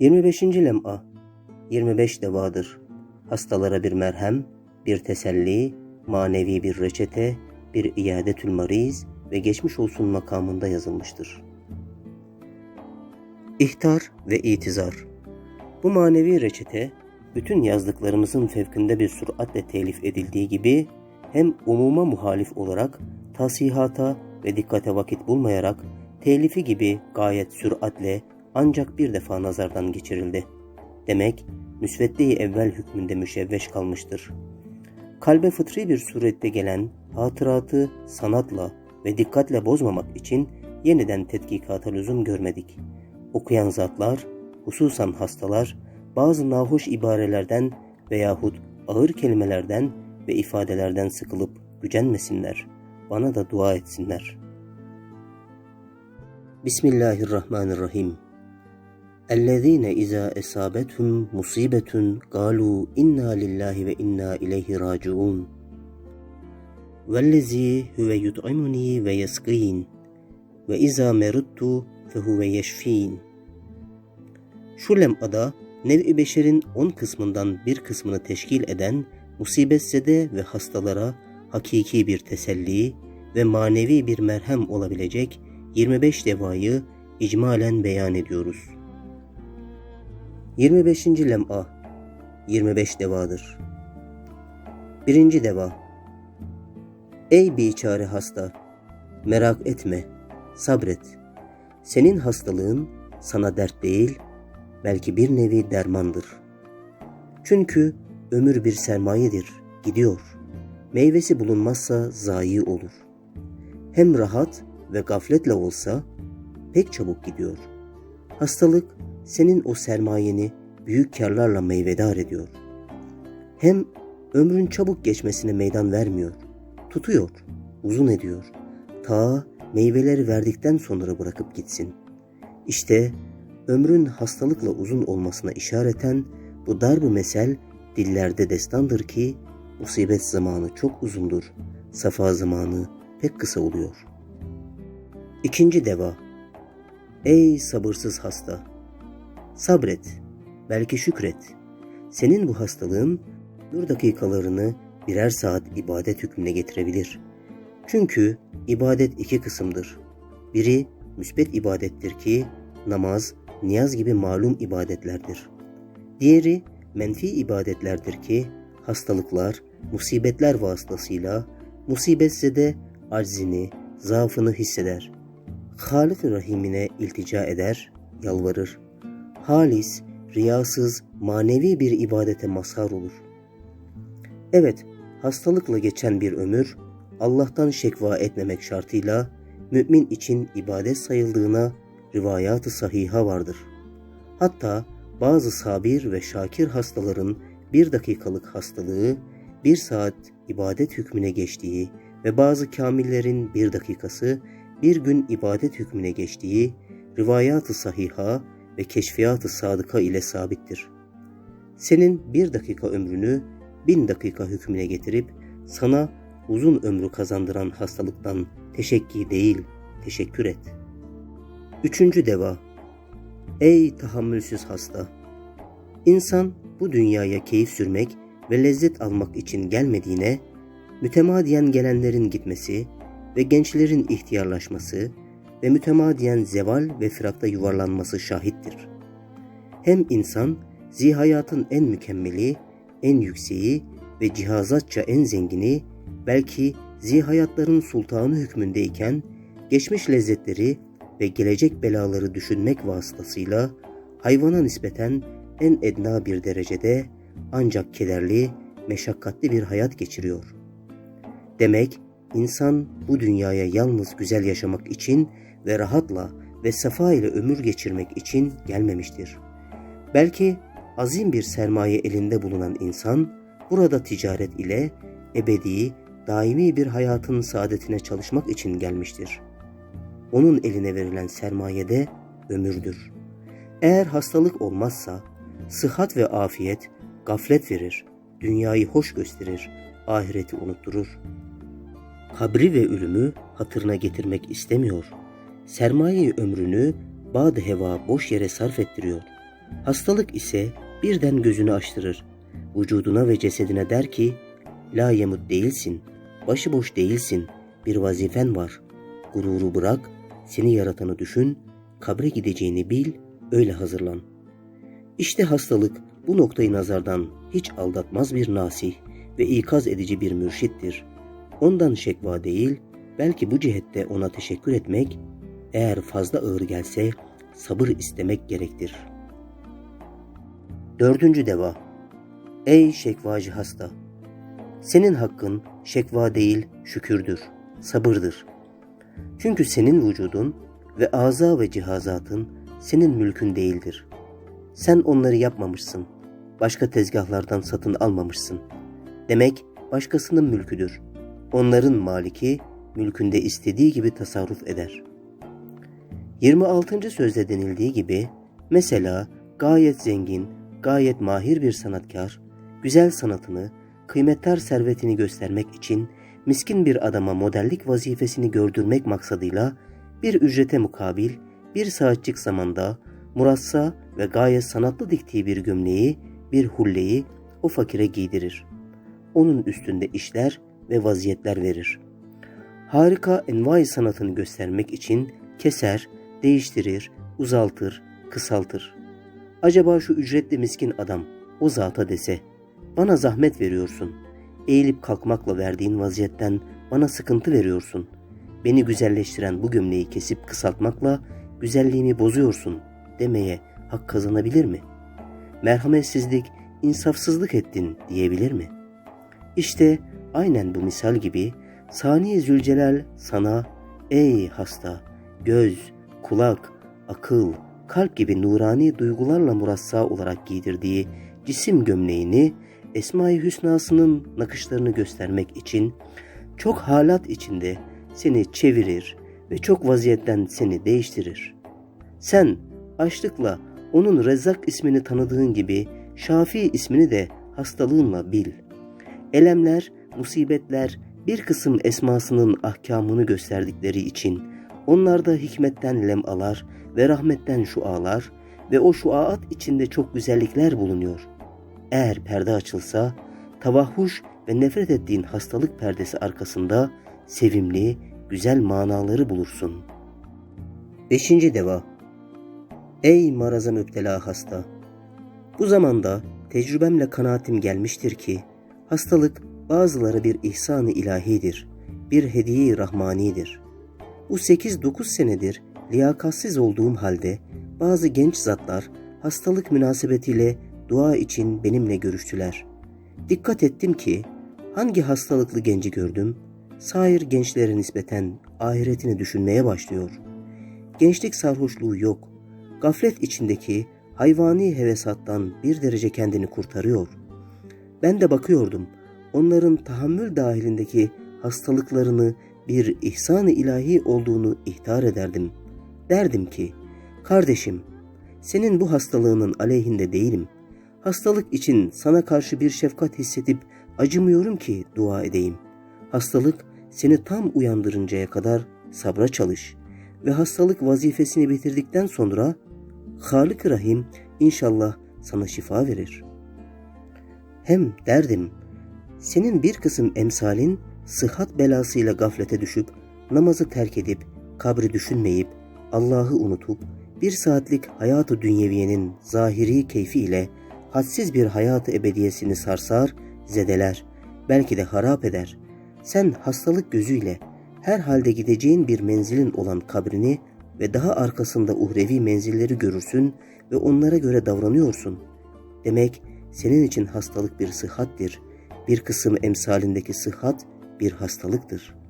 25. lem'a 25 devadır. Hastalara bir merhem, bir teselli, manevi bir reçete, bir iadetül mariz ve geçmiş olsun makamında yazılmıştır. İhtar ve itizar Bu manevi reçete, bütün yazdıklarımızın fevkinde bir süratle telif edildiği gibi, hem umuma muhalif olarak tasihata ve dikkate vakit bulmayarak telifi gibi gayet süratle ancak bir defa nazardan geçirildi. Demek müsvedde-i evvel hükmünde müşevveş kalmıştır. Kalbe fıtri bir surette gelen hatıratı sanatla ve dikkatle bozmamak için yeniden tetkikata lüzum görmedik. Okuyan zatlar, hususan hastalar, bazı nahoş ibarelerden veyahut ağır kelimelerden ve ifadelerden sıkılıp gücenmesinler. Bana da dua etsinler. Bismillahirrahmanirrahim. اَلَّذ۪ينَ اِذَا اَسَابَتْهُمْ مُصِيبَةٌ قَالُوا اِنَّا لِلّٰهِ وَاِنَّا اِلَيْهِ رَاجِعُونَ وَالَّذ۪ي هُوَ يُطْعِمُنِي وَيَسْقِينَ وَاِذَا مَرُدْتُ فَهُوَ يَشْف۪ينَ Şu lem'ada nev-i beşerin on kısmından bir kısmını teşkil eden musibetsede ve hastalara hakiki bir teselli ve manevi bir merhem olabilecek 25 devayı icmalen beyan ediyoruz. 25. lem'a 25 devadır. 1. deva Ey biçare hasta! Merak etme, sabret. Senin hastalığın sana dert değil, belki bir nevi dermandır. Çünkü ömür bir sermayedir, gidiyor. Meyvesi bulunmazsa zayi olur. Hem rahat ve gafletle olsa pek çabuk gidiyor. Hastalık senin o sermayeni büyük karlarla meyvedar ediyor. Hem ömrün çabuk geçmesine meydan vermiyor. Tutuyor, uzun ediyor. Ta meyveleri verdikten sonra bırakıp gitsin. İşte ömrün hastalıkla uzun olmasına işareten bu darbu mesel dillerde destandır ki musibet zamanı çok uzundur, safa zamanı pek kısa oluyor. İkinci deva Ey sabırsız hasta! Sabret, belki şükret. Senin bu hastalığın dur dakikalarını birer saat ibadet hükmüne getirebilir. Çünkü ibadet iki kısımdır. Biri müsbet ibadettir ki namaz, niyaz gibi malum ibadetlerdir. Diğeri menfi ibadetlerdir ki hastalıklar, musibetler vasıtasıyla musibetse de aczini, zaafını hisseder. Halik Rahim'ine iltica eder, yalvarır. Halis, riyasız, manevi bir ibadete mazhar olur. Evet, hastalıkla geçen bir ömür, Allah'tan şekva etmemek şartıyla mümin için ibadet sayıldığına rivayat-ı sahiha vardır. Hatta bazı sabir ve şakir hastaların bir dakikalık hastalığı bir saat ibadet hükmüne geçtiği ve bazı kamillerin bir dakikası bir gün ibadet hükmüne geçtiği rivayat-ı sahiha ve keşfiyat-ı sadıka ile sabittir. Senin bir dakika ömrünü bin dakika hükmüne getirip sana uzun ömrü kazandıran hastalıktan teşekki değil, teşekkür et. Üçüncü deva Ey tahammülsüz hasta! İnsan bu dünyaya keyif sürmek ve lezzet almak için gelmediğine, mütemadiyen gelenlerin gitmesi ve gençlerin ihtiyarlaşması ve mütemadiyen zeval ve firakta yuvarlanması şahittir. Hem insan zihayatın en mükemmeli, en yükseği ve cihazatça en zengini, belki zihayatların sultanı hükmündeyken geçmiş lezzetleri ve gelecek belaları düşünmek vasıtasıyla hayvana nispeten en edna bir derecede ancak kederli, meşakkatli bir hayat geçiriyor. Demek insan bu dünyaya yalnız güzel yaşamak için ve rahatla ve safa ile ömür geçirmek için gelmemiştir. Belki azim bir sermaye elinde bulunan insan burada ticaret ile ebedi, daimi bir hayatın saadetine çalışmak için gelmiştir. Onun eline verilen sermaye de ömürdür. Eğer hastalık olmazsa sıhhat ve afiyet gaflet verir, dünyayı hoş gösterir, ahireti unutturur. Kabri ve ölümü hatırına getirmek istemiyor. Sermayeyi ömrünü bad heva boş yere sarf ettiriyor. Hastalık ise birden gözünü açtırır. Vücuduna ve cesedine der ki, La yemut değilsin, başıboş değilsin, bir vazifen var. Gururu bırak, seni yaratanı düşün, kabre gideceğini bil, öyle hazırlan. İşte hastalık bu noktayı nazardan hiç aldatmaz bir nasih ve ikaz edici bir mürşittir. Ondan şekva değil, belki bu cihette ona teşekkür etmek, eğer fazla ağır gelse sabır istemek gerektir. Dördüncü deva Ey şekvacı hasta! Senin hakkın şekva değil şükürdür, sabırdır. Çünkü senin vücudun ve aza ve cihazatın senin mülkün değildir. Sen onları yapmamışsın. Başka tezgahlardan satın almamışsın. Demek başkasının mülküdür. Onların maliki mülkünde istediği gibi tasarruf eder. 26. sözde denildiği gibi mesela gayet zengin, gayet mahir bir sanatkar, güzel sanatını, kıymettar servetini göstermek için miskin bir adama modellik vazifesini gördürmek maksadıyla bir ücrete mukabil bir saatçik zamanda murassa ve gayet sanatlı diktiği bir gömleği, bir hulleyi o fakire giydirir. Onun üstünde işler ve vaziyetler verir. Harika envai sanatını göstermek için keser, değiştirir, uzaltır, kısaltır. Acaba şu ücretli miskin adam o zata dese, bana zahmet veriyorsun, eğilip kalkmakla verdiğin vaziyetten bana sıkıntı veriyorsun. Beni güzelleştiren bu gömleği kesip kısaltmakla güzelliğimi bozuyorsun demeye hak kazanabilir mi? Merhametsizlik, insafsızlık ettin diyebilir mi? İşte aynen bu misal gibi Sani Zülcelal sana ey hasta, göz, kulak, akıl, kalp gibi nurani duygularla murassa olarak giydirdiği cisim gömleğini Esma-i Hüsna'sının nakışlarını göstermek için çok halat içinde seni çevirir ve çok vaziyetten seni değiştirir. Sen açlıkla onun Rezzak ismini tanıdığın gibi Şafi ismini de hastalığınla bil. Elemler, musibetler bir kısım esmasının ahkamını gösterdikleri için onlarda hikmetten lemalar ve rahmetten şualar ve o şuaat içinde çok güzellikler bulunuyor. Eğer perde açılsa, tavahhuş ve nefret ettiğin hastalık perdesi arkasında sevimli, güzel manaları bulursun. Beşinci deva Ey maraza müptela hasta! Bu zamanda tecrübemle kanaatim gelmiştir ki, hastalık bazıları bir ihsan-ı ilahidir, bir hediye-i rahmanidir. Bu 8-9 senedir liyakatsiz olduğum halde bazı genç zatlar hastalık münasebetiyle dua için benimle görüştüler. Dikkat ettim ki hangi hastalıklı genci gördüm, sair gençlere nispeten ahiretini düşünmeye başlıyor. Gençlik sarhoşluğu yok, gaflet içindeki hayvani hevesattan bir derece kendini kurtarıyor. Ben de bakıyordum, onların tahammül dahilindeki hastalıklarını bir ihsan-ı ilahi olduğunu ihtar ederdim. Derdim ki, kardeşim, senin bu hastalığının aleyhinde değilim. Hastalık için sana karşı bir şefkat hissedip acımıyorum ki dua edeyim. Hastalık seni tam uyandırıncaya kadar sabra çalış ve hastalık vazifesini bitirdikten sonra Halik Rahim inşallah sana şifa verir. Hem derdim, senin bir kısım emsalin sıhhat belasıyla gaflete düşüp, namazı terk edip, kabri düşünmeyip, Allah'ı unutup, bir saatlik hayatı dünyeviyenin zahiri keyfi ile hadsiz bir hayatı ebediyesini sarsar, zedeler, belki de harap eder. Sen hastalık gözüyle her halde gideceğin bir menzilin olan kabrini ve daha arkasında uhrevi menzilleri görürsün ve onlara göre davranıyorsun. Demek senin için hastalık bir sıhhattir. Bir kısım emsalindeki sıhhat bir hastalıktır.''